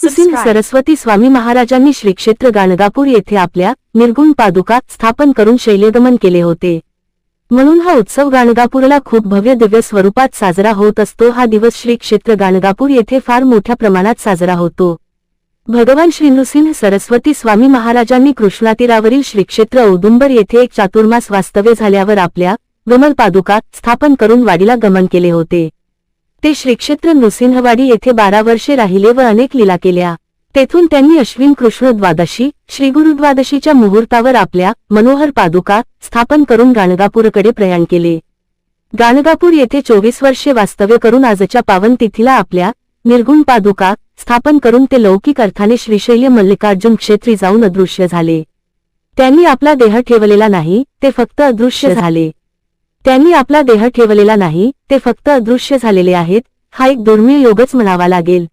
सुसिन सरस्वती स्वामी महाराजांनी श्री क्षेत्र गाणगापूर येथे आपल्या निर्गुण पादुका स्थापन करून शैल्यगमन केले होते. म्हणून हा उत्सव गाणगापूरला खूप भव्य दिव्य स्वरूपात साजरा होत असतो. हा दिवस श्री क्षेत्र गाणगापूर येथे फार मोठ्या प्रमाणात साजरा होतो. भगवान श्री नृसिंह सरस्वती स्वामी महाराजांनी कृष्णातीरावरील श्रीक्षेत्र औदुंबर येथे एक चातुर्मास वास्तव्य झाल्यावर आपल्या विमल पादुका स्थापन करून वाडीला गमन केले होते. ते श्रीक्षेत्र नृसिंहवाडी येथे बारा वर्षे राहिले व अनेक लीला केल्या. तेथून त्यांनी अश्विन कृष्ण द्वादशी श्रीगुरुद्वादशीच्या मुहूर्तावर आपल्या मनोहर पादुका स्थापन करून गाणगापूरकडे प्रयाण केले. गाणगापूर येथे चोवीस वर्षे वास्तव्य करून आजच्या पावनतिथीला आपल्या निर्गुण पादुका स्थापन करून ते लौकिक अर्थाने श्रीशैल्य मल्लिकार्जुन क्षेत्री जाऊन अदृश्य झाले. त्यांनी आपला देह ठेवलेला नाही ते फक्त अदृश्य झाले. त्यांनी आपला देह ठेवलेला नाही ते फक्त अदृश्य झालेले आहेत हा एक दुर्मिळ योगच म्हणावा लागेल.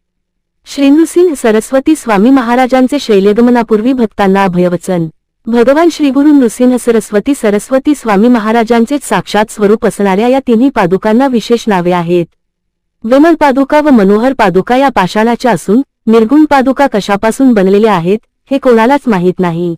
श्री नृसिंह सरस्वती स्वामी महाराजांचे शैल्यगमनापूर्वी भक्तांना अभयवचन. भगवान श्रीगुरु नृसिंह सरस्वती सरस्वती स्वामी महाराजांचे साक्षात स्वरूप असणाऱ्या या तिन्ही पादुकांना विशेष नावे आहेत. विमल पादुका व मनोहर पादुका या पाषाणाच्या असून निर्गुण पादुका कशापासून बनलेल्या आहेत हे कोणालाच माहीत नाही.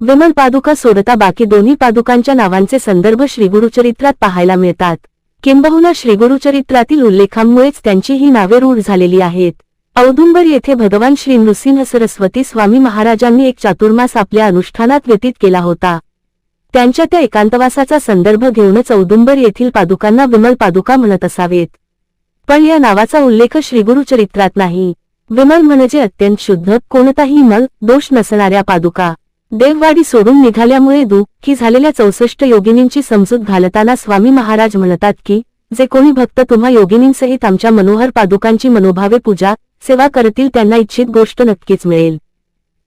विमल पादुका सोडता बाकी दोन्ही पादुकांच्या नावांचे संदर्भ श्रीगुरुचरित्रात पाहायला मिळतात. किंबहुना श्रीगुरुचरित्रातील उल्लेखांमुळेच त्यांची ही नावे रूढ झालेली आहेत. औदुंबर येथे भगवान श्री नृसिंह सरस्वती स्वामी महाराजांनी एक चातुर्मास आपल्या अनुष्ठानात व्यतीत केला होता. त्यांच्या त्या एकांतवासाचा संदर्भ घेऊनच औदुंबर येथील पादुकांना विमल पादुका म्हणत असावेत. पण या नावाचा उल्लेख श्रीगुरुचरित्रात नाही. विमल म्हणजे अत्यंत शुद्ध कोणताही मल दोष नसणाऱ्या पादुका. देववाडी सोडून निघाल्यामुळे दुःखी झालेल्या चौसष्ट योगिनींची समजूत घालताना स्वामी महाराज म्हणतात की जे कोणी भक्त तुम्हा योगिनींसहित आमच्या मनोहर पादुकांची मनोभावे पूजा सेवा करतील त्यांना इच्छित गोष्ट नक्कीच मिळेल.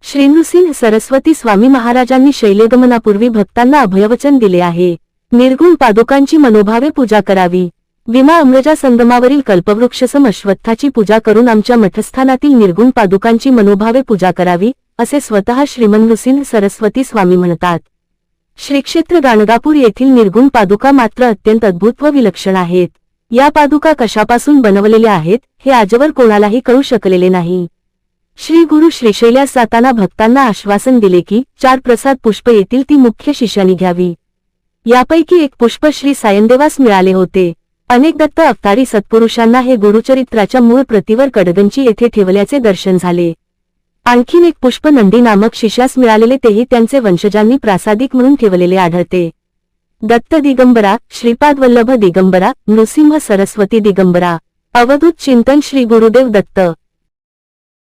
श्रीनृसिंह सरस्वती स्वामी महाराजांनी शैल्यगमनापूर्वी भक्तांना अभयवचन दिले आहे. निर्गुण पादुकांची मनोभावे पूजा करावी. विमा अम्रजा संगमावरील कल्पवृक्षसम अश्वत्थाची पूजा करून आमच्या मठस्थानातील निर्गुण पादुकांची मनोभावे पूजा करावी असे स्वतः श्रीमनृसिंह सरस्वती स्वामी म्हणतात. श्रीक्षेत्र गाणगापूर येथील निर्गुण पादुका मात्र अत्यंत अद्भुत व विलक्षण आहेत. या पादुका कशापासून बनवलेल्या आहेत हे आजवर कोणालाही कळू शकलेले नाही. श्री गुरु श्रीशैल्यास जाताना भक्तांना आश्वासन दिले की चार प्रसाद पुष्प येतील ती मुख्य शिष्यानी घ्यावी. यापैकी एक पुष्प श्री सायनदेवास मिळाले होते. अनेक दत्त अवतारी सत्पुरुषांना हे गुरुचरित्राच्या मूळ प्रतिवर कडगंची येथे ठेवल्याचे दर्शन झाले. आणखीन एक पुष्प नंदी नामक शिष्यास मिळालेले तेही त्यांचे वंशजांनी प्रासादिक म्हणून ठेवलेले आढळते. दत्त दिगंबरा श्रीपाद वल्लभ दिगंबरा नृसिंह सरस्वती दिगंबरा अवधूत चिंतन श्री गुरुदेव दत्त.